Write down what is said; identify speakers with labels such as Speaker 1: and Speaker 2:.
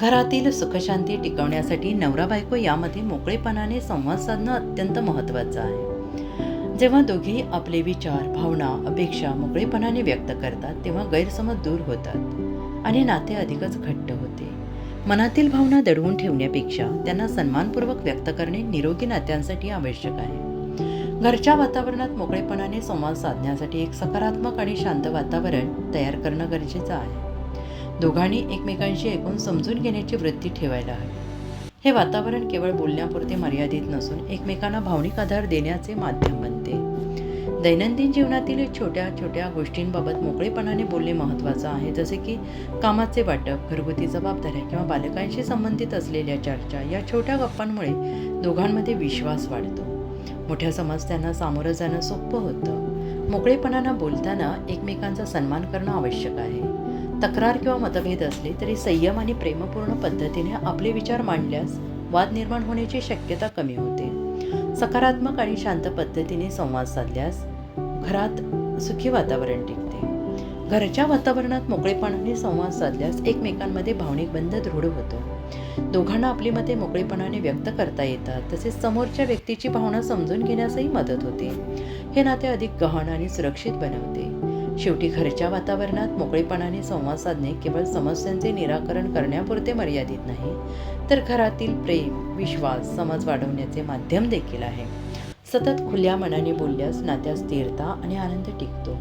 Speaker 1: घरातील सुखशांती टिकवण्यासाठी नवरा बायको यामध्ये मोकळेपणाने संवाद साधणं अत्यंत महत्त्वाचं आहे. जेव्हा दोघी आपले विचार भावना अपेक्षा मोकळेपणाने व्यक्त करतात तेव्हा गैरसमज दूर होतात आणि नाते अधिकच घट्ट होते. मनातील भावना दडवून ठेवण्यापेक्षा त्यांना सन्मानपूर्वक व्यक्त करणे निरोगी नात्यांसाठी आवश्यक आहे. घरच्या वातावरणात मोकळेपणाने संवाद साधण्यासाठी एक सकारात्मक आणि शांत वातावरण तयार करणं गरजेचं आहे. दोघांनी एकमेकांशी ऐकून समजून घेण्याची वृत्ती ठेवायला हवी. हे वातावरण केवळ बोलण्यापुरते मर्यादित नसून एकमेकांना भावनिक आधार देण्याचे माध्यम बनते. दैनंदिन जीवनातील छोट्या छोट्या गोष्टींबाबत मोकळेपणाने बोलणे महत्त्वाचं आहे जसे की कामाचे वाटप घरगुती जबाबदाऱ्या किंवा बालकांशी संबंधित असलेल्या चर्चा या छोट्या गप्पांमुळे दोघांमध्ये विश्वास वाढतो. मोठ्या समस्यांना सामोरं जाणं सोपं होतं. मोकळेपणानं बोलताना एकमेकांचा सन्मान करणं आवश्यक आहे. तक्रार किंवा मतभेद असले तरी संयम आणि प्रेमपूर्ण पद्धतीने आपले विचार मांडल्यास वाद निर्माण होण्याची शक्यता कमी होते. सकारात्मक आणि शांत पद्धतीने संवाद साधल्यास घरात सुखी वातावरण टिकते. घरच्या वातावरणात मोकळेपणाने संवाद साधल्यास एकमेकांमध्ये भावनिक बंध दृढ होतो. दोघांना आपली मते मोकळेपणाने व्यक्त करता येतात तसेच समोरच्या व्यक्तीची भावना समजून घेण्यासही मदत होते. हे नाते अधिक गहन आणि सुरक्षित बनवते. शेवटी घरच्या वातावरणात मोकळेपणाने संवाद साधणे केवळ समस्यांचे निराकरण करण्यापुरते मर्यादित नाही तर घरातील प्रेम विश्वास समज वाढवण्याचे माध्यम देखील आहे. सतत खुल्या मनाने बोलल्यास नात्यात स्थिरता आणि आनंद टिकतो.